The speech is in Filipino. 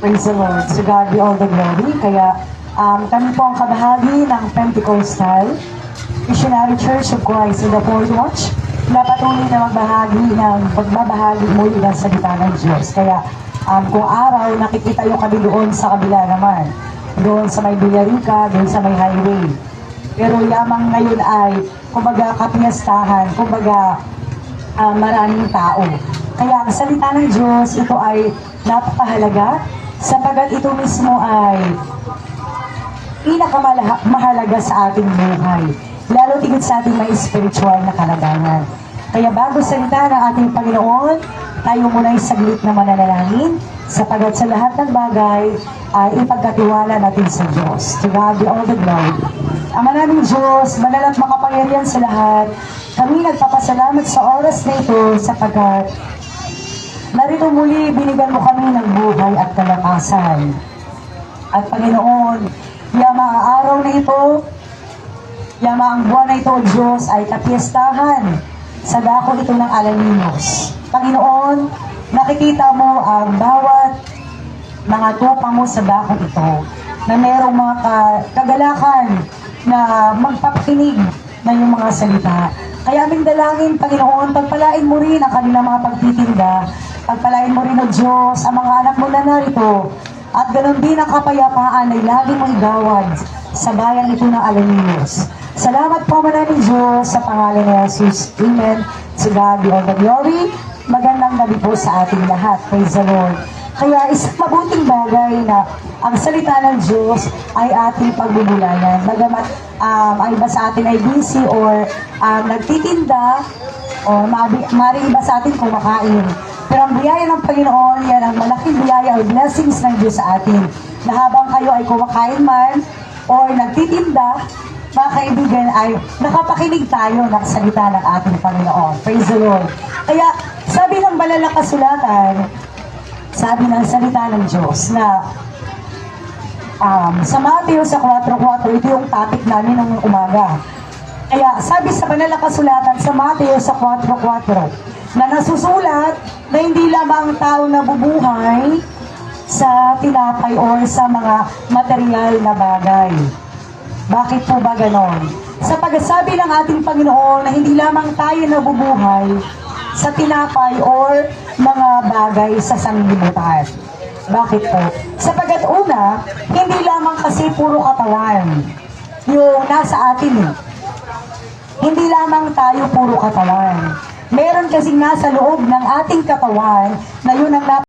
Praise the Lord. To God be all the glory. Kaya um, kami po ang kabahagi ng Pentecostal Missionary Church of Christ in the Fourth Watch na patuloy na magbahagi ng pagbabahagi muli ng salita ng Diyos. Kaya um, kung araw, nakikita yung kami doon sa kabila naman. Doon sa may Villarica, doon sa may highway. Pero yamang ngayon ay, kumbaga, kapiyastahan, kumbaga, ah, maraming tao. Kaya ang salita ng Diyos, ito ay napakahalaga sapagat ito mismo ay pinakamahalaga sa ating buhay. Lalo tigit sa ating may spiritual na kalagayan. Kaya bago salita ng ating Panginoon, tayo muna ay saglit na mananalangin sapagat sa lahat ng bagay ay ipagkatiwala natin sa Diyos. To God be all the glory. Ama namin Diyos, manal at makapangyarihan sa lahat, kami nagpapasalamat sa oras na ito sapagkat narito muli binigyan mo kami ng buhay at kalakasan. At Panginoon, yama ang araw na ito, yama ang buwan na ito, O Diyos, ay kapiestahan sa dako ito ng Alaninos. Panginoon, nakikita mo ang bawat mga tupa mo sa dako ito na mayroong mga ka- kagalakan na magpapakinig na yung mga salita. Kaya aming dalangin, Panginoon, pagpalain mo rin ang kanilang mga pagtitinda. Pagpalain mo rin, O Diyos, ang mga anak mo na narito. At ganoon din ang kapayapaan ay lagi mong igawad sa bayan ito ng Alaminos. Salamat po maraming Diyos sa pangalan ni Jesus. Amen. To God be all the glory. Magandang gabi po sa ating lahat. Praise the Lord. Kaya isang mabuting bagay na ang salita ng Diyos ay ating pagbubulayan. Bagamat um, ay ba sa atin ay busy or um, nagtitinda o mabi, maring iba sa atin kumakain. Pero ang biyaya ng Panginoon, yan ang malaking biyaya o blessings ng Diyos sa atin. Na habang kayo ay kumakain man or nagtitinda, mga kaibigan ay nakapakinig tayo ng salita ng ating Panginoon. Praise the Lord. Kaya sabi ng banal na kasulatan, sabi ng salita ng Diyos na um, sa Mateo sa 4.4, ito yung topic namin ng umaga. Kaya sabi sa banal na kasulatan sa Mateo sa 4.4 na nasusulat na hindi lamang tao na bubuhay sa tinapay or sa mga material na bagay. Bakit po ba ganon? Sa pagsasabi ng ating Panginoon na hindi lamang tayo nabubuhay sa tinapay or mga bagay sa sanglibutan. Bakit po? Sapagat una, hindi lamang kasi puro katawan yung nasa atin eh. Hindi lamang tayo puro katawan. Meron kasing nasa loob ng ating katawan na yun ang